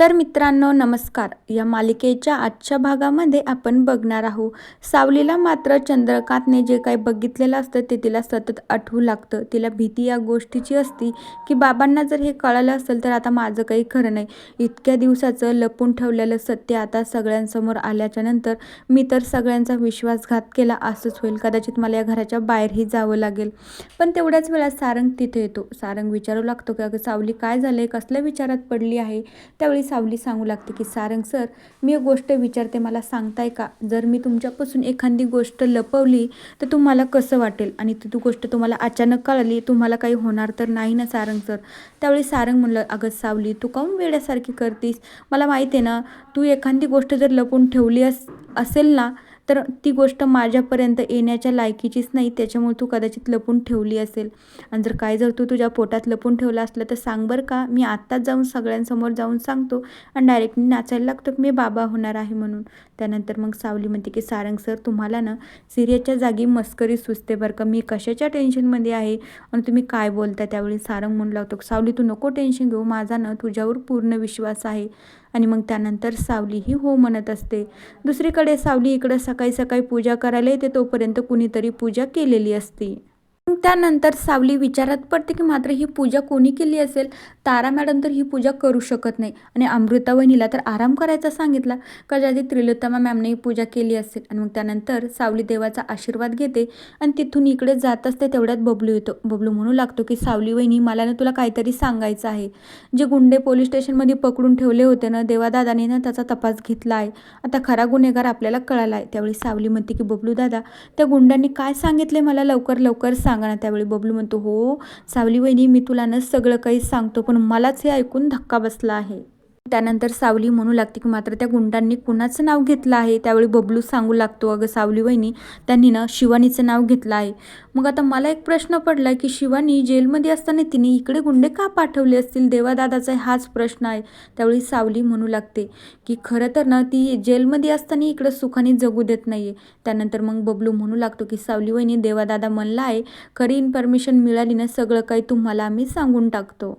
तर मित्रांनो नमस्कार. या मालिकेच्या आजच्या भागामध्ये आपण बघणार आहोत सावलीला मात्र चंद्रकांतने जे काही बघितलेलं असतं ते तिला सतत आठवू लागतं. तिला भीती या गोष्टीची असती की बाबांना जर हे कळालं असेल तर आता माझं काही खरं नाही. इतक्या दिवसाचं लपून ठेवलेलं सत्य आता सगळ्यांसमोर आल्याच्यानंतर मी तर सगळ्यांचा विश्वासघात केला असंच होईल. कदाचित मला या घराच्या बाहेरही जावं लागेल. पण तेवढ्याच वेळा सारंग तिथे येतो. सारंग विचारू लागतो की अगं सावली काय झालं आहे कसल्या विचारात पडली आहे? त्यावेळी सावली सांगू लागते की सारंग सर मी एक गोष्ट विचारते मला सांगताय का? जर मी तुमच्यापासून एखादी गोष्ट लपवली तर तुम्हाला कसं वाटेल? आणि ती तू गोष्ट तुम्हाला अचानक कळली तुम्हाला काही होणार तर नाही ना सारंग सर? त्यावेळी सारंग म्हणलं अगं सावली तू काऊन वेड्यासारखी करतीस? मला माहिती आहे ना तू एखादी गोष्ट जर लपून ठेवली अस असेल ना तर ती गोष्ट माझ्यापर्यंत येण्याच्या लायकीचीच नाही त्याच्यामुळे तू कदाचित लपून ठेवली असेल. आणि जर काय जर तू तुझ्या पोटात लपून ठेवलं असलं तर सांग बरं का मी आत्ताच जाऊन सगळ्यांसमोर जाऊन सांगतो आणि डायरेक्टली नाचायला लागतो की मी बाबा होणार आहे म्हणून. त्यानंतर मग सावली म्हणते की सारंग सर तुम्हाला ना सिरियसच्या जागी मस्करी सुचते बरं का. मी कशाच्या टेन्शनमध्ये आहे आणि तुम्ही काय बोलता त्यावेळी सारंग म्हणू लागतो सावली तू नको टेन्शन घेऊ. माझा ना तुझ्यावर पूर्ण विश्वास आहे. आणि मग त्यानंतर सावली ही हो म्हणत असते. दुसरीकडे सावली इकडं सकाळी सकाळी पूजा करायला येते तोपर्यंत कुणीतरी पूजा केलेली असते. त्यानंतर सावली विचारात पडते की मात्र ही पूजा कोणी केली असेल? तारा मॅडम तर ही पूजा करू शकत नाही. आणि अमृता वहिनीला तर आराम करायचा सांगितला. कदाचित त्रिलोत्तमा मॅमने ही पूजा केली असेल. आणि मग त्यानंतर सावली देवाचा आशीर्वाद घेते आणि तिथून इकडे जात असते तेवढ्यात बबलू येतो. बबलू म्हणू लागतो की सावली वहिनी मला ना तुला काहीतरी सांगायचं आहे. जे गुंडे पोलीस स्टेशनमध्ये पकडून ठेवले होते ना देवादादाने ना त्याचा तपास घेतला आहे. आता खरा गुन्हेगार आपल्याला कळाला आहे. त्यावेळी सावली म्हणते की बबलू दादा त्या गुंडांनी काय सांगितले? मला लवकर लवकर सांग. ना त्यावेळी बबलू म्हणतो हो सावली वहिनी मी तुला ना सगळं काही सांगतो पण मलाच हे ऐकून धक्का बसला आहे. त्यानंतर सावली म्हणू लागते की मात्र त्या गुंडांनी कुणाचं नाव घेतलं आहे? त्यावेळी बबलू सांगू लागतो अगं सावली वहिनी त्यांनी ना शिवानीचं नाव घेतलं आहे. मग आता मला एक प्रश्न पडला की शिवानी जेलमध्ये असताना तिने इकडे गुंडे का पाठवले असतील? देवादादाचा हाच प्रश्न आहे. त्यावेळी सावली म्हणू लागते की खरं तर ना ती जेलमध्ये असताना इकडं सुखाने जगू देत नाही आहे त्यानंतर मग बबलू म्हणू लागतो की सावली वहिनी देवादादा म्हणला आहे खरी इन्फॉर्मेशन मिळाली ना सगळं काही तुम्हाला आम्ही सांगून टाकतो.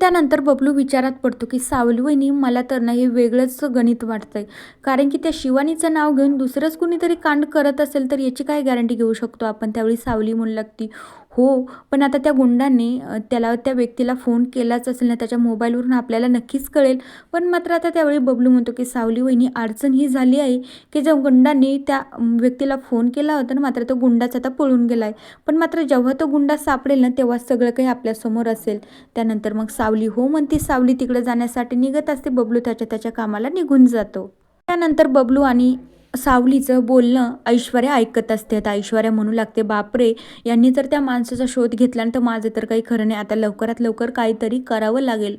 त्यानंतर बबलू विचारात पडतो की सावली वहिनी मला तर ना हे वेगळंच गणित वाटतंय. कारण की त्या शिवानीचं नाव घेऊन दुसरंच कुणीतरी कांड करत असेल तर याची काय गॅरंटी घेऊ शकतो आपण त्यावेळी सावली म्हणू लागती हो पण आता त्या गुंडांनी त्याला त्या व्यक्तीला फोन केलाच असेल ना त्याच्या मोबाईलवरून आपल्याला नक्कीच कळेल. पण मात्र आता त्यावेळी बबलू म्हणतो की सावली वहिनी अडचण ही झाली आहे की ज्या गुंडांनी त्या व्यक्तीला फोन केला होता ना मात्र तो गुंडाच आता पळून गेला आहे पण मात्र जेव्हा तो गुंडा सापडेल ना तेव्हा सगळं काही आपल्यासमोर असेल. त्यानंतर मग सावली हो म्हणते सावली तिकडे जाण्यासाठी निघत असते बबलू त्याच्या त्याच्या कामाला निघून जातो. त्यानंतर बबलू आणि सावलीचं बोलणं ऐश्वर्या ऐकत असते. आता ऐश्वर्या म्हणू लागते बापरे यांनी जर त्या माणसाचा शोध घेतल्यानंतर माझं तर काही खरं नाही. आता लवकरात लवकर काहीतरी करावं लागेल.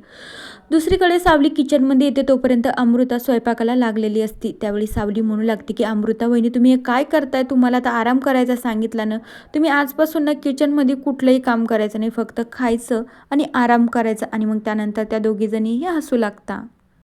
दुसरीकडे सावली किचनमध्ये येते तोपर्यंत अमृता स्वयंपाकाला लागलेली असती. त्यावेळी सावली म्हणू लागते की अमृता वहिनी तुम्ही हे काय करताय? तुम्हाला आता आराम करायचा सांगितला ना? तुम्ही आजपासून ना किचनमध्ये कुठलंही काम करायचं नाही फक्त खायचं आणि आराम करायचं आणि मग त्यानंतर त्या दोघीजणीही हसू लागता.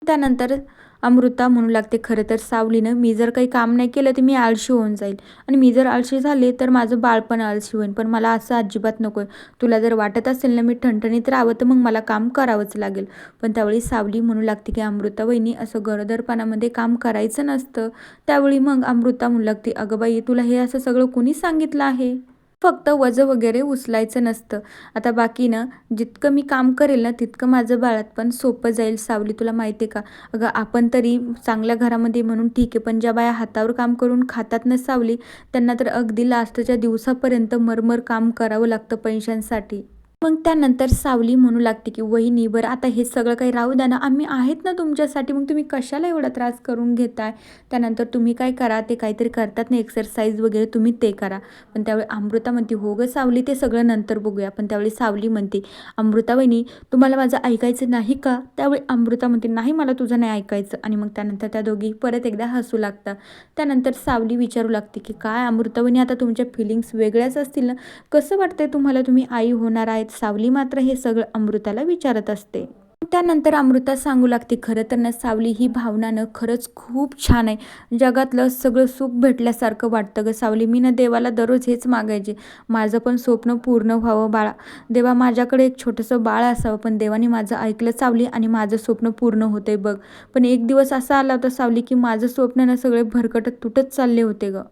त्यानंतर अमृता म्हणू लागते खरं तर सावलीनं मी जर काही काम नाही केलं तर मी आळशी होऊन जाईल. आणि मी जर आळशी झाले तर माझं बाळपण आळशी होईल पण मला असं अजिबात नको आहे तुला जर वाटत असेल ना मी ठणठणीत राहावं तर मग मला काम करावंच लागेल. पण त्यावेळी सावली म्हणू लागते की अमृता वहिनी असं गरोदरपणामध्ये काम करायचं नसतं. त्यावेळी मग अमृता म्हणू लागते अगं बाई तुला हे असं सगळं कुणी सांगितलं आहे? फक्त वजं वगैरे उचलायचं नसतं. आता बाकी ना जितकं मी काम करेल ना तितकं माझं बाळात पण सोपं जाईल. सावली तुला माहिती आहे का? अगं आपण तरी चांगल्या घरामध्ये म्हणून ठीक आहे पण ज्या बाया हातावर काम करून खातात ना सावली त्यांना तर अगदी लास्टच्या दिवसापर्यंत मरमर काम करावं लागतं पैशांसाठी. मग त्यानंतर सावली म्हणू लागते की वहिनी बरं आता हे सगळं काही राहू द्या ना आम्ही आहेत ना तुमच्यासाठी मग तुम्ही कशाला एवढा त्रास करून घेताय? त्यानंतर तुम्ही काय करा ते काहीतरी करतात ना एक्सरसाइज वगैरे तुम्ही ते करा. पण त्यावेळी अमृता म्हणते हो गं सावली ते सगळं नंतर बघूया. पण त्यावेळी सावली म्हणते अमृता वहिनी तुम्हाला माझं ऐकायचं नाही का? त्यावेळी अमृता म्हणते नाही मला तुझं नाही ऐकायचं. आणि मग त्यानंतर त्या दोघी परत एकदा हसू लागतात. त्यानंतर सावली विचारू लागते की काय अमृता वहिनी आता तुमच्या फिलिंग्स वेगळ्याच असतील ना? कसं वाटतंय तुम्हाला? तुम्ही आई होणार आहेत. सावली मात्र हे सगळं अमृताला विचारत असते. त्यानंतर अमृता सांगू लागते खरं तर ना सावली ही भावनानं खरंच खूप छान आहे. जगातलं सगळं सुख भेटल्यासारखं वाटतं ग सावली. मी ना देवाला दररोज हेच मागायचे. माझं पण स्वप्न पूर्ण व्हावं बाळा. देवा माझ्याकडे एक छोटंसं बाळ असावं पण देवाने माझं ऐकलं सावली आणि माझं स्वप्न पूर्ण होते बघ. पण एक दिवस असा आला होता सावली की माझं स्वप्न ना सगळे भरकटत तुटत चालले होते गं.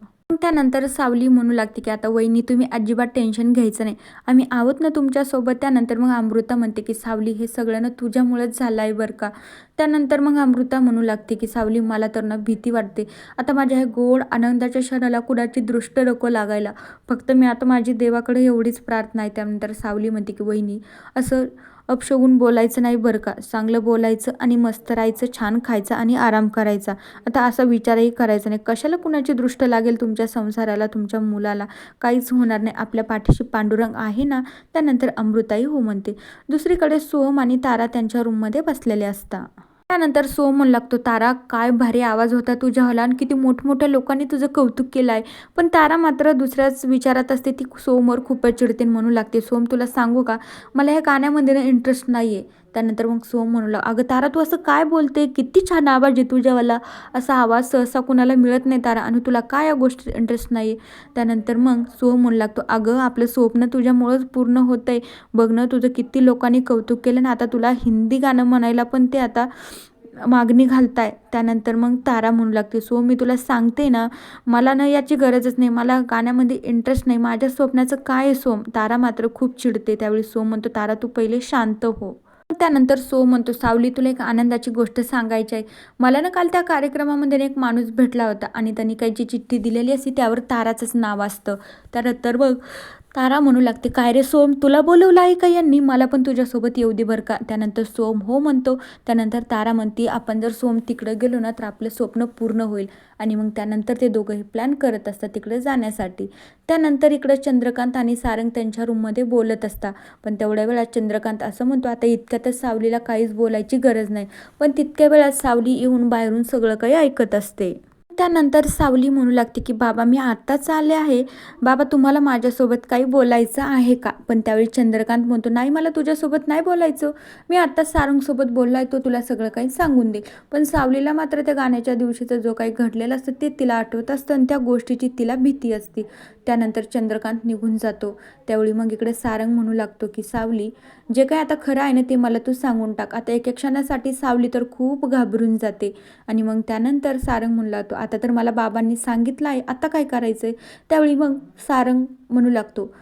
त्यानंतर सावली म्हणू लागते की आता वहिनी तुम्ही अजिबात टेन्शन घ्यायचं नाही. आम्ही आहोत ना तुमच्यासोबत. त्यानंतर मग अमृता म्हणते की सावली हे सगळं ना तुझ्यामुळेच झालं आहे बरं का. त्यानंतर मग अमृता म्हणू लागते की सावली मला तर ना भीती वाटते. आता माझ्या ह्या गोड आनंदाच्या क्षणाला कुणाची दृष्ट नको लागायला. फक्त मी आता माझी देवाकडे एवढीच प्रार्थना आहे. त्यानंतर सावली म्हणते की वहिनी असं अपशगुन बोलायचं नाही बरं का? चांगलं बोलायचं आणि मस्त राहायचं छान खायचं आणि आराम करायचा. आता असा विचारही करायचा नाही. कशाला कुणाची दृष्ट लागेल तुमच्या संसाराला तुमच्या मुलाला? काहीच होणार नाही. आपल्या पाठीशी पांडुरंग आहे ना त्यानंतर अमृताई हो म्हणते. दुसरीकडे सोहम आणि तारा त्यांच्या रूममध्ये बसलेले असतात त्यानंतर सोम म्हणू लागतो तारा काय भारी आवाज होता तुझ्या हला आणि किती मोठमोठ्या लोकांनी तुझं कौतुक केलं आहे पण तारा मात्र दुसऱ्याच विचारात असते ती सोमवर खूपच चिडते म्हणू लागते सोम तुला सांगू का? मला ह्या गाण्यामध्ये ना इंटरेस्ट नाही आहे त्यानंतर मग सोम म्हणू लाग अगं तारा तू असं काय बोलते किती छान आवाज आहे तुझ्यावाला असा आवाज सहसा कुणाला मिळत नाही तारा आणि तुला काय या गोष्टी इंटरेस्ट नाही? आहे त्यानंतर मग सोम म्हणू लागतो अगं आपलं स्वप्न तुझ्यामुळंच पूर्ण होतं आहे बघ ना तुझं किती लोकांनी कौतुक केलं ना आता तुला हिंदी गाणं म्हणायला पण ते आता मागणी घालताय. त्यानंतर मग तारा म्हणू लागते सो मी तुला सांगते ना मला ना याची गरजच नाही. मला गाण्यामध्ये इंटरेस्ट नाही. माझ्या स्वप्नाचं काय आहे सोम तारा मात्र खूप चिडते. त्यावेळी सोम म्हणतो तारा तू पहिले शांत हो. त्यानंतर सो म्हणतो सावली तुला एक आनंदाची गोष्ट सांगायची आहे. मला ना काल त्या कार्यक्रमामध्ये ना एक माणूस भेटला होता आणि त्यांनी काही जी चिठ्ठी दिलेली असती त्यावर ताराचंच नाव असतं. तर तर बघ तारा म्हणू लागते काय रे सोम तुला बोलवलं आहे का यांनी? मला पण तुझ्यासोबत येऊ दे बरं का. त्यानंतर सोम हो म्हणतो. त्यानंतर तारा म्हणते आपण जर सोम तिकडं गेलो ना तर आपलं स्वप्न पूर्ण होईल. आणि मग त्यानंतर ते दोघंही प्लॅन करत असतात तिकडे जाण्यासाठी. त्यानंतर इकडं चंद्रकांत आणि सारंग त्यांच्या रूममध्ये बोलत असतात. पण तेवढ्या वेळात चंद्रकांत असं म्हणतो आता इतक्यातच सावलीला काहीच बोलायची गरज नाही. पण तितक्या वेळात सावली येऊन बाहेरून सगळं काही ऐकत असते. त्यानंतर सावली म्हणू लागते की बाबा मी आत्ताच आले आहे. बाबा तुम्हाला माझ्यासोबत काही बोलायचं आहे का? पण त्यावेळी चंद्रकांत म्हणतो नाही मला तुझ्यासोबत नाही बोलायचं. मी आत्ताच सारंगसोबत बोलला आहे तो तुला सगळं काही सांगून दे. पण सावलीला मात्र त्या गाण्याच्या दिवशीचं जो काही घडलेलं असतं ते तिला आठवत असतं आणि त्या गोष्टीची तिला भीती असते. त्यानंतर चंद्रकांत निघून जातो. त्यावेळी मग इकडे सारंग म्हणू लागतो की सावली जे काय आता खरं आहे ना ते मला तू सांगून टाक. आता एक क्षणासाठी सावली तर खूप घाबरून जाते. आणि मग त्यानंतर सारंग म्हणू लागतो आता तर मला बाबांनी सांगितलं आहे आता काय करायचं आहे त्यावेळी मग सारंग म्हणू लागतो.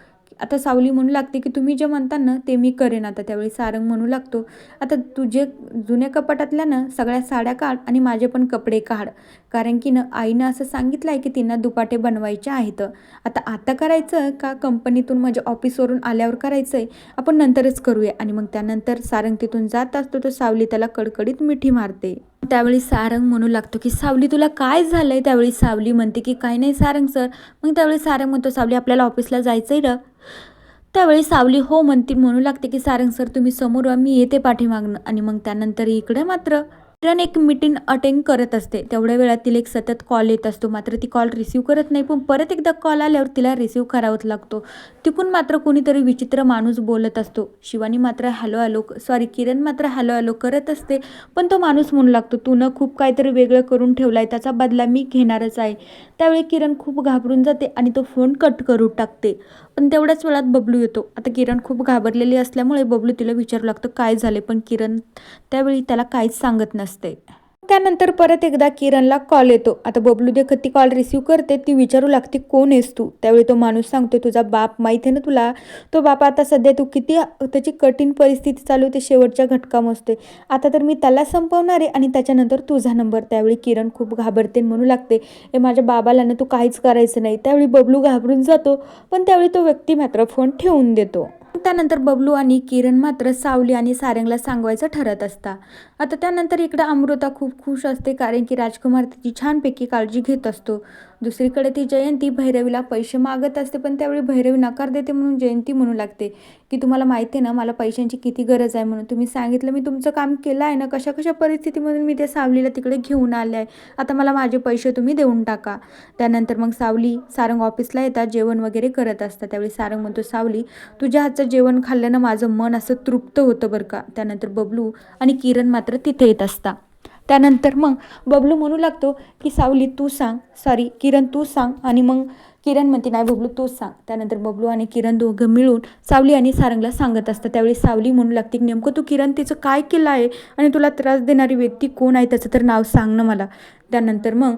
आता सावली म्हणू लागते की तुम्ही जे म्हणता ना ते मी करेन आता. त्यावेळी सारंग म्हणू लागतो आता तुझे जुन्या कपाटातल्या ना सगळ्या साड्या काढ आणि माझे पण कपडे काढ. कारण की ना आईनं असं सांगितलं आहे की तिनं दुपाटे बनवायचे आहेत. आता आता करायचं का? कंपनीतून माझ्या ऑफिसवरून आल्यावर करायचं आहे आपण नंतरच करूया. आणि मग त्यानंतर सारंग तिथून जात असतो तर सावली त्याला कडकडीत मिठी मारते. त्यावेळी सारंग म्हणू लागतो की सावली तुला काय झालं आहे त्यावेळी? सावली म्हणते की काय नाही सारंग सर. मग त्यावेळी सारंग म्हणतो सावली आपल्याला ऑफिसला जायचं आहे र त्यावेळी सावली हो म्हणते म्हणू लागते की सारंग सर तुम्ही समोर मी येते पाठीमागणं आणि मग त्यानंतर इकडे मात्र किरण एक मीटिंग अटेंड करत असते. तेवढ्या वेळात तिला एक सतत कॉल येत असतो. मात्र ती कॉल रिसीव्ह करत नाही. पण परत एकदा कॉल आल्यावर तिला रिसीव्ह करावाच लागतो. तिकून मात्र कोणीतरी विचित्र माणूस बोलत असतो. शिवानी मात्र हॅलो हॅलो सॉरी किरण मात्र हॅलो हॅलो करत असते. पण तो माणूस म्हणू लागतो तू न खूप काहीतरी वेगळं करून ठेवलं आहे त्याचा बदला मी घेणारच आहे. त्यावेळी किरण खूप घाबरून जाते आणि तो फोन कट करून टाकते. पण तेवढ्याच वेळात बबलू येतो. आता किरण खूप घाबरलेली असल्यामुळे बबलू तिला विचारू लागतं काय झाले पण किरण त्यावेळी त्याला काहीच सांगत नसते. त्यानंतर परत एकदा किरणला कॉल येतो. आता बबलू देखत ती कॉल रिसीव्ह करते ती विचारू लागते कोण आहेस तू? त्यावेळी तो माणूस सांगतो तुझा बाप माहीत आहे ना तुला? तो बाप आता सध्या तू किती त्याची कठीण परिस्थिती चालू होते शेवटच्या घटकामसते आता तर मी त्याला संपवणार आहे आणि त्याच्यानंतर तुझा नंबर त्यावेळी किरण खूप घाबरते म्हणू लागते ए माझ्या बाबाला ना तू काहीच करायचं नाही. त्यावेळी बबलू घाबरून जातो पण त्यावेळी तो व्यक्ती मात्र फोन ठेवून देतो. त्यानंतर बबलू आणि किरण मात्र सावली आणि सारंगला सांगवायचं ठरत असता. आता त्यानंतर इकडं अमृता खूप खुश असते कारण की राजकुमार तिची छानपैकी काळजी घेत असतो. दुसरीकडे ती जयंती भैरवीला पैसे मागत असते पण त्यावेळी भैरवी नकार देते म्हणून जयंती म्हणू लागते की तुम्हाला माहिती आहे ना मला पैशांची किती गरज आहे म्हणून. तुम्ही सांगितलं मी तुमचं काम केलं आहे ना कशा कशा परिस्थितीमधून मी ते सावलीला तिकडे घेऊन आले आहे? आता मला माझे पैसे तुम्ही देऊन टाका. त्यानंतर मग सावली सारंग ऑफिसला येतात जेवण वगैरे करत असतात. त्यावेळी सारंग म्हणतो सावली तुझ्या हातचं जेवण खाल्ल्यानं माझं मन असं तृप्त होतं बरं का? त्यानंतर बबलू आणि किरण मात्र तिथे येत असता. त्यानंतर मग बबलू म्हणू लागतो की सावली तू सांग. सॉरी किरण तू सांग. आणि मग किरण म्हणते नाही बबलू तूच सांग. त्यानंतर बबलू आणि किरण दोघं मिळून सावली आणि सारंगला सांगत असतात त्यावेळी सावली म्हणू लागते की नेमकं तू किरण तिचं काय केलं आहे? आणि तुला त्रास देणारी व्यक्ती कोण आहे? त्याचं तर नाव सांग ना मला. त्यानंतर मग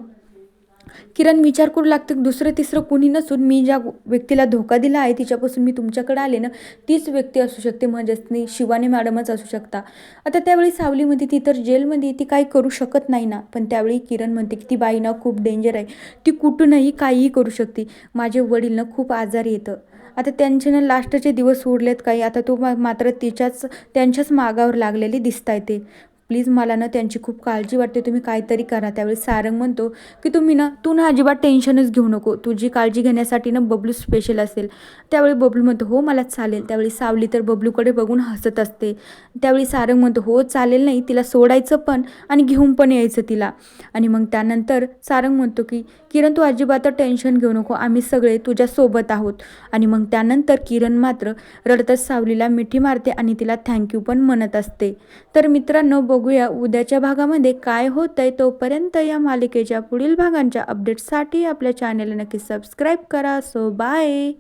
किरण विचार करू लागतं दुसरं तिसरं कुणी नसून मी ज्या व्यक्तीला धोका दिला आहे तिच्यापासून मी तुमच्याकडे आले ना तीच व्यक्ती असू शकते म्हणजेच नाही शिवानी मॅडमच असू शकता. आता त्यावेळी सावलीमध्ये ती तर जेलमध्ये ती काही करू शकत नाही ना पण त्यावेळी किरण म्हणते की ती बाई ना खूप डेंजर आहे. ती कुठूनही काहीही करू शकते. माझे वडील ना खूप आजारी येतं. आता त्यांचे ना लास्टचे दिवस उरलेत काही आता तो मा- मात्र तिच्याच त्यांच्याच मागावर लागलेली दिसत आहे ते. प्लीज मला ना त्यांची खूप काळजी वाटते तुम्ही काहीतरी करा. त्यावेळी सारंग म्हणतो की तुम्ही ना तू ना अजिबात टेन्शनच घेऊ नको. तुझी काळजी घेण्यासाठी ना बबलू स्पेशल असेल. त्यावेळी बबलू म्हणतो हो मला चालेल. त्यावेळी सावली तर बबलूकडे बघून हसत असते. त्यावेळी सारंग म्हणतो हो चालेल नाही तिला सोडायचं पण आणि घेऊन पण यायचं तिला. आणि मग त्यानंतर सारंग म्हणतो की किरण तू अजिबात टेन्शन घेऊ नको. आम्ही सगळे तुझ्यासोबत आहोत. आणि मग त्यानंतर किरण मात्र रडतच सावलीला मिठी मारते आणि तिला थँक्यू पण म्हणत असते. तर मित्रांनो बघूया उद्याच्या भागामध्ये काय होत आहे तोपर्यंत या मालिकेच्या पुढील भागांच्या अपडेट्ससाठी आपल्या चॅनेलला नक्की सबस्क्राईब करा. So bye